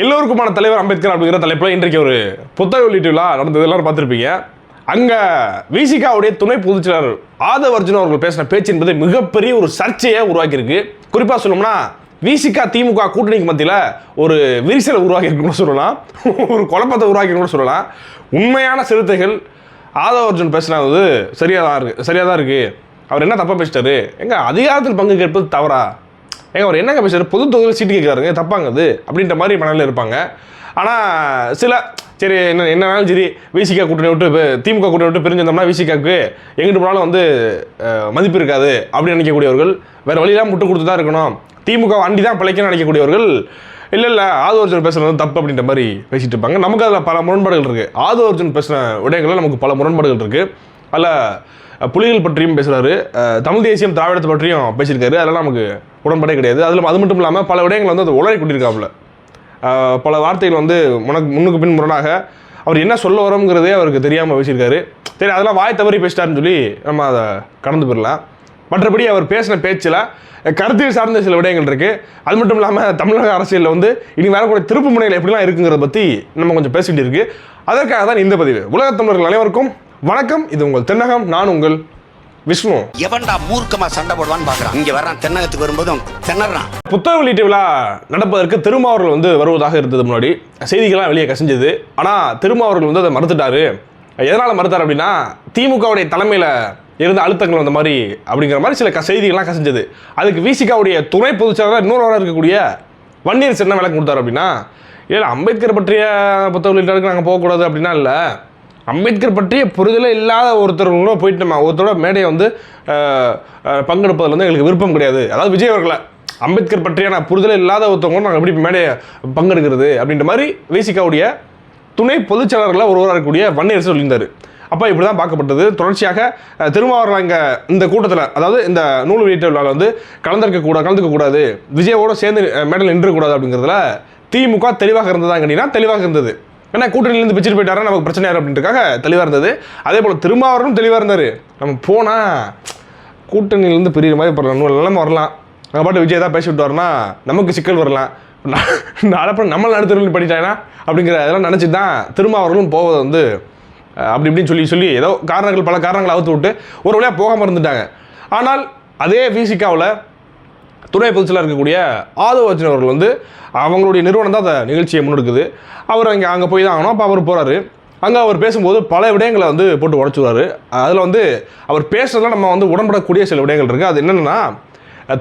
எல்லோருக்குமான தலைவர் அம்பேத்கர் அப்படிங்கிற தலைப்பில் இன்றைக்கு ஒரு புத்தக வெளியீட்டு விழா நடந்தது. எல்லாரும் பார்த்துருப்பீங்க. அங்கே விசிகாவுடைய துணை பொதுச் செயலாளர் ஆதவ அர்ஜுன் அவர்கள் பேசின பேச்சு என்பது மிகப்பெரிய ஒரு சர்ச்சையை உருவாக்கியிருக்கு. குறிப்பாக சொல்லணும்னா விசிகா திமுக கூட்டணிக்கு மத்தியில் ஒரு விரிசலை உருவாக்கியிருக்குன்னு சொல்லலாம். ஒரு குழப்பத்தை உருவாக்கி சொல்லலாம். உண்மையான சிறுத்தைகள் ஆதவ அர்ஜுன் பேசினது சரியாக தான் இருக்குது சரியாக தான் இருக்குது அவர் என்ன தப்பாக பேசிட்டாரு? எங்க அதிகாரத்தில் பங்கு கேட்பது தவறா? ஏங்க அவர் என்னங்க பேசுறாரு? பொது தொகுதியில் சீட்டு கேட்குறாருங்க தப்பாங்க அது அப்படின்ற மாதிரி மனநிலை இருப்பாங்க. ஆனால் சில சரி என்ன என்னனாலும் சரி விசிகா கூட்டணி விட்டு இப்போ திமுக கூட்டணி விட்டு பிரிஞ்சிருந்தோம்னா விசிகாவுக்கு எங்கிட்டு போனாலும் வந்து மதிப்பு இருக்காது அப்படின்னு நினைக்கக்கூடியவர்கள் வேறு வழியெல்லாம் முட்டு கொடுத்து தான் இருக்கணும். திமுக வண்டி தான் பிழைக்கணும்னு நினைக்கக்கூடியவர்கள் இல்லை இல்லை ஆது அர்ஜுன் பேசுகிறது தப்பு அப்படின்ற மாதிரி பேசிகிட்டு இருப்பாங்க. நமக்கு அதில் பல முரண்பாடுகள் இருக்குது ஆது அர்ஜுன் பேசின விடயங்களில் நமக்கு பல முரண்பாடுகள் இருக்குது பல புலிகள் பற்றியும் பேசுகிறாரு தமிழ் தேசியம் திராவிடத்தை பற்றியும் பேசியிருக்காரு. அதெல்லாம் நமக்கு உடன்பாடே கிடையாது. அதில் அது மட்டும் இல்லாமல் பல விடயங்கள் வந்து அது உளறி கொண்டிருக்காப்புல. பல வார்த்தைகள் வந்து முனக்கு முன்னுக்கு பின் முரணாக அவர் என்ன சொல்ல வரோங்கிறதே அவருக்கு தெரியாமல் பேசியிருக்காரு. சரி அதெல்லாம் வாய் தவறி பேசிட்டாருன்னு சொல்லி நம்ம அதை கடந்து போயிடலாம். மற்றபடி அவர் பேசின பேச்சில் கருத்தில் சார்ந்த சில விடயங்கள் இருக்குது அது மட்டும் இல்லாமல் தமிழக அரசியலில் வந்து இனி வரக்கூடிய திருப்பு முனைகள் எப்படிலாம் இருக்குங்கிறத பற்றி நம்ம கொஞ்சம் பேசிட்டு இருக்குது அதற்காக தான் இந்த பதிவு. உலகத் தமிழர்கள் அனைவருக்கும் வணக்கம் இது உங்கள் தென்னகம் நான் உங்கள் விஷ்ணு. எவன்டா மூர்க்கமா சண்டை போடுவான்னு பாக்குறான். இங்க வர்றான் தென்னகத்துக்கு வரும்போதும் திணறான். புத்தக வெளியீட்டு விழா நடப்பதற்கு திருமாவர்கள் வந்து வருவதாக இருந்தது முன்னாடி. செய்திகள்லாம் வெளியே கசிஞ்சது. ஆனால் திருமாவர்கள் வந்து அதை மறுத்துட்டாரு. எதனால் மறுத்தார் அப்படின்னா திமுகவுடைய தலைமையில் இருந்த அழுத்தங்கள் வந்த மாதிரி அப்படிங்கிற மாதிரி சில செய்திகள்லாம் கசிஞ்சது. அதுக்கு விசிகாவுடைய துணை பொதுச்செயலாளர் இன்னொரு இருக்கக்கூடிய வன்னியர் என்ன விளக்கம் கொடுத்தாரு அப்படின்னா இல்லை அம்பேத்கர் பற்றிய புத்தக வெளியீட்டுக்கு நாங்கள் போகக்கூடாது அப்படின்னா இல்லை. அம்பேத்கர் பற்றிய புரிதலே இல்லாத ஒருத்தர் கூட போயிட்டு நம்ம ஒருத்தரோட மேடையை வந்து பங்கெடுப்பதில் வந்து எங்களுக்கு விருப்பம் கிடையாது. அதாவது விஜய் அவர்களை அம்பேத்கர் பற்றியான புரிதலே இல்லாத ஒருத்தவங்க கூட நாங்கள் எப்படி மேடையை பங்கெடுக்கிறது அப்படின்ற மாதிரி வேசிக்காவுடைய துணை பொதுச்செயலாளர்களாக ஒருவராக இருக்கக்கூடிய வன்னியரசு சொல்லியிருந்தார். அப்போ இப்படி தான் பார்க்கப்பட்டது. தொடர்ச்சியாக அஹ், திருமாவளவன் இங்கே இந்த கூட்டத்தில் அதாவது இந்த நூல் வெளியீட்டு விழாவில் வந்து கலந்திருக்க கூட கலந்துக்க கூடாது விஜயோட சேர்ந்து மேடல் மேடையில் நின்றக்கூடாது அப்படிங்கிறதுல திமுக தெளிவாக இருந்ததா தெளிவாக இருந்தது. ஏன்னா கூட்டணியிலேருந்து பிச்சுட்டு போயிட்டாரா நமக்கு பிரச்சனை யார் அப்படின்றக்காக தெளிவாக இருந்தது. அதே போல் திருமாவரும் தெளிவாக இருந்தார். நம்ம போனால் கூட்டணியிலேருந்து பிரிகிற மாதிரி இப்போ நிலைமை வரலாம். அங்கே பாட்டு விஜய் தான் பேசி விட்டாருன்னா நமக்கு சிக்கல் வரலாம். நாளப்ப நம்ம நடுத்தருள் பண்ணிட்டாங்கன்னா அப்படிங்கிற இதெல்லாம் நினச்சி தான் திருமாவர்களும் போவதை வந்து அப்படி இப்படின்னு சொல்லி சொல்லி ஏதோ காரணங்கள் பல காரணங்களை அவுத்து விட்டு ஒரு வழியாக போகாமல் இருந்துட்டாங்க. ஆனால் அதே விசிகாவில் துணை பொதுச்செயலாளர் இருக்கக்கூடிய ஆதவ அர்ஜுன் அவர்கள் வந்து அவங்களுடைய நிறுவனம் தான் அந்த நிகழ்ச்சியை முன்னெடுக்குது. அவர் அங்கே அங்கே போய் தான் ஆகணும். அப்போ அவர் போகிறாரு அங்கே அவர் பேசும்போது பல விடயங்களை வந்து போட்டு உடச்சுடுவார். அதில் வந்து அவர் பேசுறதுலாம் நம்ம வந்து உடன்படக்கூடிய சில விடயங்கள் இருக்குது அது என்னென்னா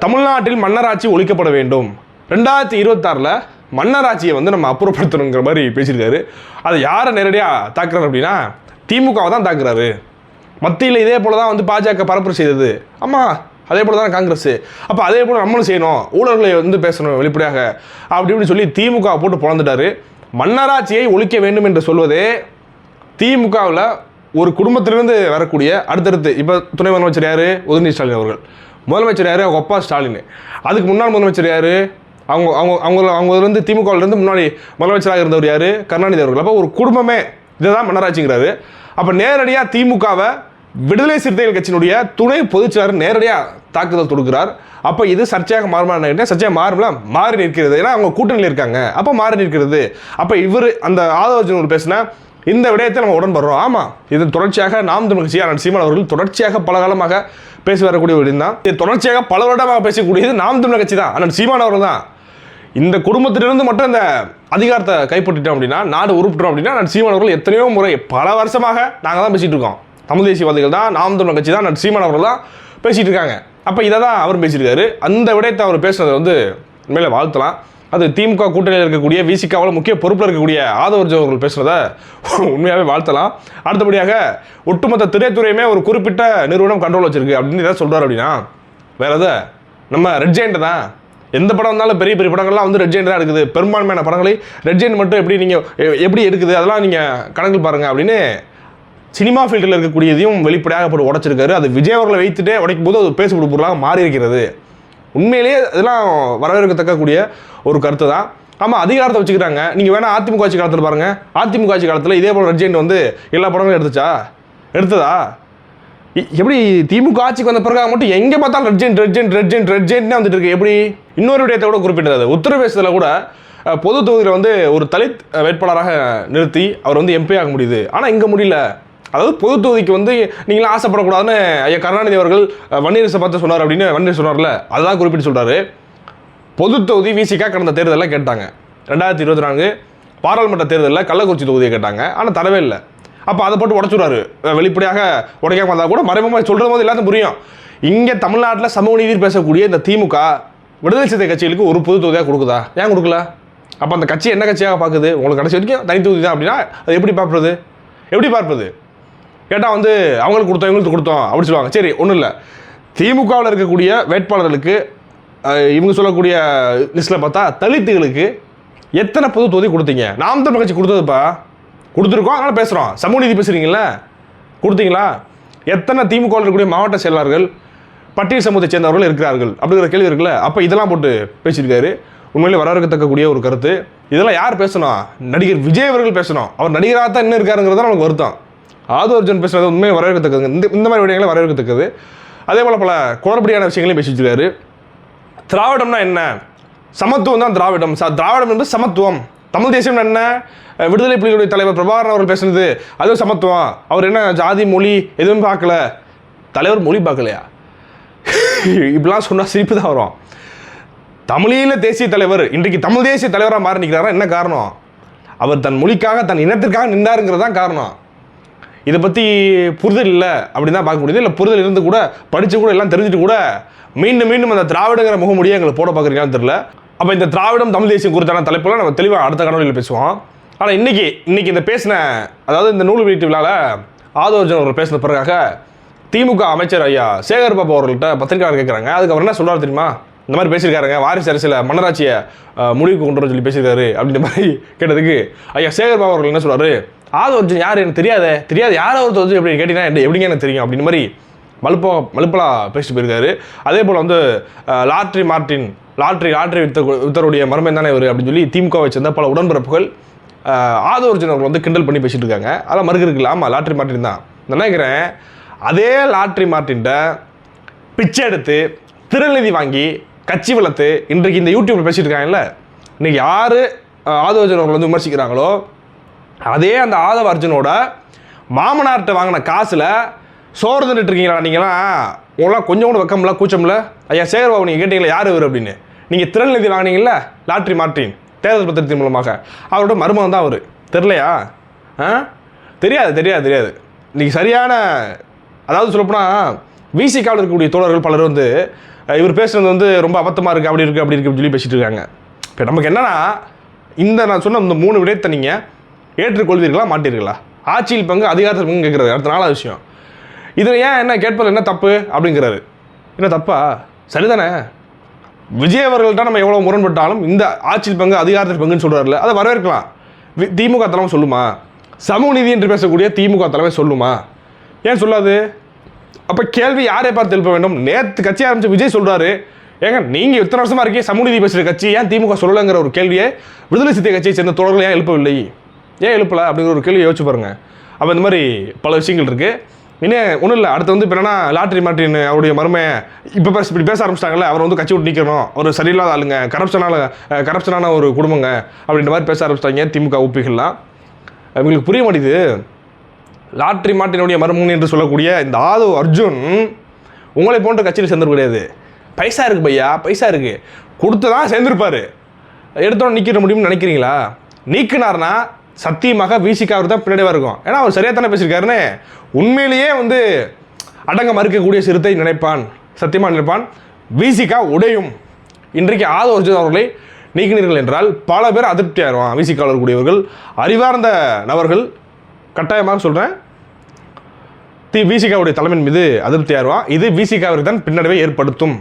தமிழ்நாட்டில் மன்னராட்சி ஒழிக்கப்பட வேண்டும். ரெண்டாயிரத்தி இருபத்தாறில் மன்னராட்சியை வந்து நம்ம அப்புறப்படுத்தணுங்கிற மாதிரி பேசியிருக்காரு. அதை யாரை நேரடியாக தாக்குறாரு அப்படின்னா திமுகவை தான் தாக்குறாரு. மத்தியில் இதே போல தான் வந்து பாஜக பரப்புரை செய்தது. ஆமாம் அதே போல தான் காங்கிரஸ். அப்போ அதே போல் நம்மளும் செய்யணும். ஊழல்களை வந்து பேசணும் வெளிப்படையாக. அப்படி இப்படி சொல்லி திமுக போட்டு பிறந்துட்டாரு மன்னராட்சியை ஒழிக்க வேண்டும் என்று சொல்வதே திமுகவில் ஒரு குடும்பத்திலிருந்து வரக்கூடிய அடுத்தடுத்து இப்போ துணை முதலமைச்சர் யார்? உதயநிதி ஸ்டாலின் அவர்கள். முதலமைச்சர் யார்? அவங்க அப்பா ஸ்டாலின். அதுக்கு முன்னாள் முதலமைச்சர் யார்? அவங்க அவங்க அவங்க அவங்க வந்து திமுகவிலேருந்து முன்னாடி முதலமைச்சராக இருந்தவர் யார்? கருணாநிதி அவர்கள். அப்போ ஒரு குடும்பமே இதுதான் மன்னராட்சிங்கிறாரு. அப்போ நேரடியாக திமுகவை விடுதலை சிறுத்தைகள் கட்சியினுடைய துணை பொதுச்செயலாளர் நேரடியாக தாக்குதல் தொடுக்கிறார். அப்போ இது சர்ச்சையாக மாறுமா சர்ச்சையாக மாறும்லாம் மாறி நிற்கிறது. ஏன்னா அவங்க கூட்டணியில் இருக்காங்க. அப்போ மாறி நிற்கிறது. அப்போ இவர் அந்த ஆதவர்ஜன் பேசின இந்த விடயத்தை நம்ம உடன்படுறோம் ஆமாம் இது தொடர்ச்சியாக நாம் தமிழ் கட்சி அண்ணன் சீமான் அவர்கள் தொடர்ச்சியாக பல காலமாக பேசி வரக்கூடிய ஒரு தான். இது தொடர்ச்சியாக பல வருடமாக பேசக்கூடியது நாம் தமிழ் கட்சி தான். அண்ணன் சீமான் அவர்கள் தான். இந்த குடும்பத்திலிருந்து மட்டும் இந்த அதிகாரத்தை கைப்பற்றிட்டோம் அப்படின்னா நாடு உருப்பிட்டோம் அப்படின்னா நான் சீமான் அவர்கள் எத்தனையோ முறை பல வருஷமாக நாங்கள் தான் பேசிகிட்டு இருக்கோம். தமிழ் தேசியவாதிகள் தான் நாம் தமிழ் கட்சி தான் சீமான் அவர்கள் தான் பேசிகிட்டு இருக்காங்க. அப்போ இதை தான் அவர் பேசியிருக்காரு. அந்த விடயத்தை அவர் பேசுனதை வந்து உண்மையில வாழ்த்தலாம். அது திமுக கூட்டணியில் இருக்கக்கூடிய விசிகாவில் முக்கிய பொறுப்பில் இருக்கக்கூடிய ஆதவர்ஜோ அவர்கள் பேசுகிறத உண்மையாகவே வாழ்த்தலாம். அடுத்தபடியாக ஒட்டுமொத்த திரைத்துறையுமே ஒரு குறிப்பிட்ட நிறுவனம் கண்ட்ரோல் வச்சிருக்கு அப்படின்னு எதாவது சொல்கிறார் அப்படின்னா வேறு எதை? நம்ம ரெட் ஜெயிண்ட் தான். எந்த படம் வந்தாலும் பெரிய பெரிய படங்கள்லாம் வந்து ரெட் ஜெயிண்ட் தான் எடுக்குது. பெரும்பான்மையான படங்களை ரெட்ஜெயண்ட் மட்டும் எப்படி நீங்கள் எப்படி எடுக்குது? அதெல்லாம் நீங்கள் கணக்கில் பாருங்கள் அப்படின்னு சினிமா ஃபீல்டில் இருக்கக்கூடியதையும் வெளிப்படையாக போட்டு உடச்சிருக்காரு. அது விஜய் அவர்களை வைத்துட்டே உடைக்கும் போது அது பேசப்படும் பொருளாக மாறி இருக்கிறது உண்மையிலேயே இதெல்லாம் வரவேற்கத்தக்க கூடிய ஒரு கருத்து தான். ஆமாம் அதிகாரத்தை வச்சுக்கிறாங்க. நீங்கள் வேணால் அதிமுக ஆட்சி காலத்தில் பாருங்கள் அதிமுக ஆட்சி காலத்தில் இதே போல் ரஜினி வந்து எல்லா படங்களும் எடுத்துச்சா? எடுத்ததா? எப்படி திமுக ஆட்சிக்கு வந்த பிறகு மட்டும் எங்கே பார்த்தாலும் ரெட்ஜென்ட் ரெட்ஜென்ட் ரெட்ஜென்ட் ரெட்ஜென்ட்னே வந்துட்டு இருக்கு. எப்படி? இன்னொரு விடயத்தை கூட குறிப்பிட்டது உத்தரப்பிரதேசத்தில் கூட பொது தொகுதியில் வந்து ஒரு தலித் வேட்பாளராக நிறுத்தி அவர் வந்து எம்பி ஆக முடியுது. ஆனால் இங்கே முடியல. அதாவது பொது தொகுதிக்கு வந்து நீங்களாம் ஆசைப்படக்கூடாதுன்னு ஐயா கருணாநிதி அவர்கள் வன்னியரசை பார்த்து சொன்னார் அப்படின்னு வன்னியர் சொன்னார்ல அதுதான் குறிப்பிட்டு சொல்கிறாரு பொது தொகுதி விசிகா கடந்த தேர்தலில் கேட்டாங்க. ரெண்டாயிரத்தி இருபத்தி நான்கு பாராளுமன்ற தேர்தலில் கள்ளக்குறிச்சி தொகுதியை கேட்டாங்க. ஆனால் தரவே இல்லை. அப்போ அதை போட்டு உடச்சுடுறாரு. வெளிப்படையாக உடைக்காம வந்தால் கூட மறைமுகமாக சொல்கிற போது எல்லாத்தையும் புரியும். இங்கே தமிழ்நாட்டில் சமூக நீதி பேசக்கூடிய இந்த திமுக விடுதலை சிறுத்தை கட்சிகளுக்கு ஒரு பொது தொகுதியாக கொடுக்குதா? ஏன் கொடுக்கல? அப்போ அந்த கட்சி என்ன கட்சியாக பார்க்குது? உங்களுக்கு கடைசி வரைக்கும் தனி தொகுதி தான் அப்படின்னா அது எப்படி பார்ப்பது? எப்படி பார்ப்பது? கேட்டால் வந்து அவங்களுக்கு கொடுத்தோம் இவங்களுக்கு கொடுத்தோம் அப்படி சொல்லுவாங்க. சரி ஒன்றும் இல்லை. திமுகவில் இருக்கக்கூடிய வேட்பாளர்களுக்கு இவங்க சொல்லக்கூடிய லிஸ்ட்டில் பார்த்தா தலித்துகளுக்கு எத்தனை பொது தொகுதி கொடுத்தீங்க? நாம் தமிழ் கட்சி கொடுத்ததுப்பா. கொடுத்துருக்கோம் அதனால் பேசுகிறோம் சமூக நீதி பேசுகிறீங்கள கொடுத்தீங்களா? எத்தனை திமுகவில் இருக்கக்கூடிய மாவட்ட செயலாளர்கள் பட்டியல் சமூகத்தை சேர்ந்தவர்கள் இருக்கிறார்கள்? அப்படிங்கிற கேள்வி இருக்குல்ல? அப்போ இதெல்லாம் போட்டு பேசியிருக்காரு. உண்மையிலே வரவேற்கத்தக்கக்கூடிய ஒரு கருத்து. இதெல்லாம் யார் பேசணும்? நடிகர் விஜய் அவர்கள் பேசணும். அவர் நடிகராக தான் இன்னும் இருக்காருங்கிறது தான் நமக்கு வருத்தம். ஆதோ அர்ஜுன் பேசுகிறது உண்மையை வரவேற்கத்தக்கது. இந்த இந்த மாதிரி விடயங்களை வரவேற்கத்தக்கது. அதே போல் பல குளறுபடியான விஷயங்களையும் பேசி வச்சுருக்காரு திராவிடம்னா என்ன? சமத்துவம் தான் திராவிடம். ச திராவிடம் என்பது சமத்துவம். தமிழ் தேசியம் என்ன? விடுதலை புலிகளுடைய தலைவர் பிரபாகரன் அவர்கள் பேசுனது அதுவும் சமத்துவம். அவர் என்ன ஜாதி மொழி எதுவும் பார்க்கல. தலைவர் மொழி பார்க்கலையா? இப்படிலாம் சொன்னால் சிரிப்பு தான் வரும். தமிழீழ தேசிய தலைவர் இன்றைக்கு தமிழ் தேசிய தலைவராக மாறி நிற்கிறாரா என்ன காரணம்? அவர் தன் மொழிக்காக தன் இனத்திற்காக நின்றாருங்கிறது தான் காரணம். இதை பற்றி புரிதல் இல்லை அப்படின்னு தான் பார்க்க முடியுது. இல்லை புரிதல் இருந்து கூட படித்து கூட எல்லாம் தெரிஞ்சுட்டு கூட மீண்டும் மீண்டும் அந்த திராவிடங்கிற முகமுடியை எங்களை போட பார்க்குறீங்களான்னு தெரில அப்போ இந்த திராவிடம் தமிழ் தேசியம் குறித்தான தலைப்பெல்லாம் நம்ம தெளிவாக அடுத்த கடவுளில் பேசுவோம். ஆனால் இன்றைக்கி இன்றைக்கி இந்த பேசின அதாவது இந்த நூல் வெளியீட்டு விழாவில் ஆதோர்ஜன் அவர்கள் பேசின பிறகாக திமுக அமைச்சர் ஐயா சேகர் பாபு அவர்கள்ட்ட பத்திரிகையாளர் கேட்குறாங்க அதுக்கு அவர் என்ன சொல்கிறார் தெரியுமா? இந்த மாதிரி பேசியிருக்காருங்க. வாரிசு அரசியல மன்னராட்சியை முடிவுக்கு கொண்டு வர சொல்லி பேசியிருக்காரு அப்படின்ற மாதிரி கேட்டதுக்கு ஐயா சேகர் பாபு அவர்கள் என்ன சொல்றாரு அர்ஜுன் யார் எனக்கு தெரியாதே? தெரியாது. யார் அவர் தோற்று எப்படி கேட்டீங்கன்னா எப்படி- எப்படிங்க எனக்கு தெரியும்? அப்படின்னு மாதிரி மலுப்பா மலுப்பலா பேசிட்டு போயிருக்காரு. அதே போல் வந்து லாட்ரி மார்ட்டின் லாட்ரி லாட்ரி வித்த வித்தருடைய மர்மம் தானே இவர் அப்படின்னு சொல்லி திமுகவை சேர்ந்த பல உடன்பிறப்புகள் அஹ், ஆதோர்ஜன் அவர்கள் வந்து கிண்டல் பண்ணி பேசிகிட்டு இருக்காங்க. அதெல்லாம் மறுக்க இருக்குல்ல ஆமாம் லாட்ரி மார்ட்டின் தான். நான் நினைக்கிறேன் அதே லாட்ரி மார்டின்ட்ட பிச்சை எடுத்து திருநிதி வாங்கி கட்சி வளர்த்து இன்றைக்கு இந்த யூடியூப்பில் பேசிட்டு இருக்காங்கல்ல? இன்றைக்கி யார் ஆதவர்ஜன் அவர்கள் வந்து விமர்சிக்கிறாங்களோ அதே அந்த ஆதவ அர்ஜுனோட மாமனார்கிட்ட வாங்கின காசில் சோறு தின்னுட்டு இருக்கீங்களா? நீங்களாம் உங்களாம் கொஞ்சம் கூட வெக்கம்ல கூச்சம்ல ஐயா சேகர் பாபு நீங்கள் கேட்டீங்களா யார் இவர்? அப்படின்னு. நீங்கள் திருநிதி வாங்கினீங்கல்ல லாட்ரி மார்ட்டின் தேர்தல் பத்திரத்தின் மூலமாக. அவரோட மருமகன் தான் அவர். தெரிலையா? ஆ? தெரியாது தெரியாது தெரியாது. இன்னைக்கு சரியான அதாவது சொல்லப்போனால் விசிகாவில் இருக்கக்கூடிய தோழர்கள் பலர் வந்து இவர் பேசுகிறது வந்து ரொம்ப அபத்தமாக இருக்குது அப்படி இருக்குது அப்படி இருக்குது சொல்லி பேசிகிட்டு இருக்காங்க. இப்போ நமக்கு என்னென்னா இந்த நான் சொன்ன இந்த மூணு விடயத்தை நீங்கள் ஏற்றுக்கொள்வீர்களா மாட்டீர்களா? ஆட்சியில் பங்கு அதிகாரத்தில் பங்கு கேட்குறாரு. அடுத்த நாளாக விஷயம். இதில் ஏன் என்ன கேட்பதில் என்ன தப்பு அப்படிங்கிறாரு. என்ன தப்பா? சரிதானே? விஜய் அவர்கள்ட்ட நம்ம எவ்வளோ முரண்பட்டாலும் இந்த ஆட்சியில் பங்கு அதிகாரத்தில் பங்குன்னு சொல்கிறாருல அதை வரவேற்கலாம். வி- திமுக தலைமை சொல்லுமா? சமூக நீதி என்று பேசக்கூடிய திமுக தலைமை சொல்லுமா? ஏன் சொல்லாது? அப்போ கேள்வி யாரை பார்த்து எழுப்ப வேண்டும்? நேற்று கட்சி ஆரம்பித்து விஜய் சொல்கிறாரு ஏங்க நீங்கள் இத்தனை வருஷமாக இருக்கீங்க சமூக நீதி பேசுகிற கட்சி ஏன் திமுக சொல்லலைங்கிற ஒரு கேள்வியை விடுதலை சித்திய கட்சியை சேர்ந்த தொடர்கள் ஏன் எழுப்பவில்லை? ஏன் எழுப்பலை அப்படிங்கிற ஒரு கேள்வி யோசிச்சு பாருங்க. அப்போ இந்த மாதிரி பல விஷயங்கள் இருக்குது இன்னும் ஒன்றும் இல்லை அடுத்து வந்து இப்போ என்னன்னா லாட்ரி மார்ட்டின் அவருடைய மருமையை இப்போ பேச இப்படி பேச ஆரம்பிச்சிட்டாங்கல்ல அவர் வந்து கட்சி விட்டு நிற்கணும் அவர் சரியில்லாத ஆளுங்க கரப்ஷனால கரப்ஷனான ஒரு குடும்பங்க அப்படின்ற மாதிரி பேச ஆரம்பிச்சிட்டாங்க திமுக ஒப்பிகள்லாம் இவங்களுக்கு புரிய மாட்டேங்குது. லாட்ரி மார்ட்டினுடைய மருமகன் என்று சொல்லக்கூடிய இந்த ஆதவ் அர்ஜுன் உங்களை போன்ற கட்சியில் சேர்ந்தது கிடையாது. பைசா இருக்கு பையா? பைசா இருக்கு. கொடுத்து தான் சேர்ந்துருப்பார். எடுத்தோன்னு நிற்கிற முடியும்னு நினைக்கிறீங்களா? நீக்கினார்னா சத்தியமாக விசிக்கு அவர் தான் பின்னாடி இருக்கும் ஏன்னா அவர் சரியாக தானே பேசியிருக்காருன்னு உண்மையிலேயே வந்து அடங்க மறுக்கக்கூடிய சிறுத்தை நினைப்பான். சத்தியமாக நினைப்பான். விசிகா உடையும். இன்றைக்கு ஆதவ அர்ஜுன் அவர்களை நீக்கினீர்கள் என்றால் பல பேர் அதிருப்தி ஆயிடுவான் விசிகாவில் கூடியவர்கள். அறிவார்ந்த நபர்கள் கட்டாயமாக சொல்கிறேன் தி விசிகாவுடைய தலைமையின் மீது அதிருப்தி ஆயிடுவான் இது விசிகாவிற்கு தான் பின்னடைவை ஏற்படுத்தும்.